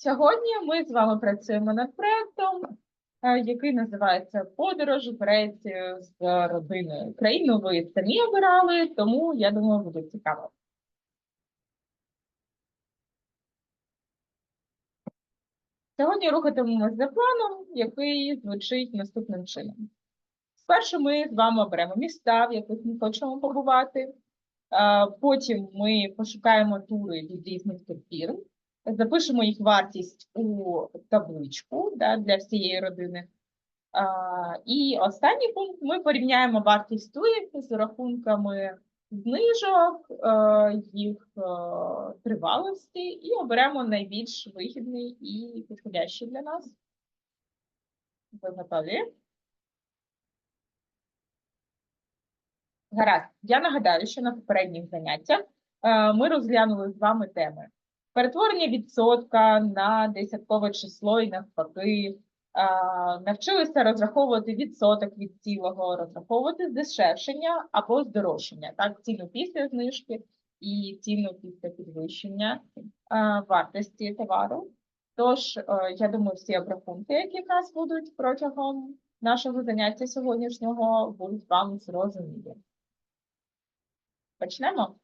Сьогодні ми з вами працюємо над проектом, е, який називається Подорож в Грецію з родиною. Країну ви самі обирали, тому я думаю, буде цікаво. Сьогодні рухатимемося за планом, який звучить наступним чином. Спершу ми з вами оберемо міста, в яких ми хочемо побувати. Е, Потім ми пошукаємо тури від різних турфірм, запишемо їх вартість у табличку да, для всієї родини. А, і останній пункт ми порівняємо вартість турів з рахунками знижок, е, їх е, тривалості і оберемо найбільш вигідний і підходящий для нас. Ви готові? Гаразд. Я нагадаю, що на попередніх заняттях е, ми розглянули з вами теми перетворення відсотка на десяткове число і навпаки. Навчилися розраховувати відсоток від цілого, розраховувати здешевшення або здорожчання, так, ціну після знижки і ціну після підвищення вартості товару. Тож, е, я думаю, всі обрахунки, які в нас будуть протягом нашого заняття сьогоднішнього, будуть вам зрозумілі. Почнемо?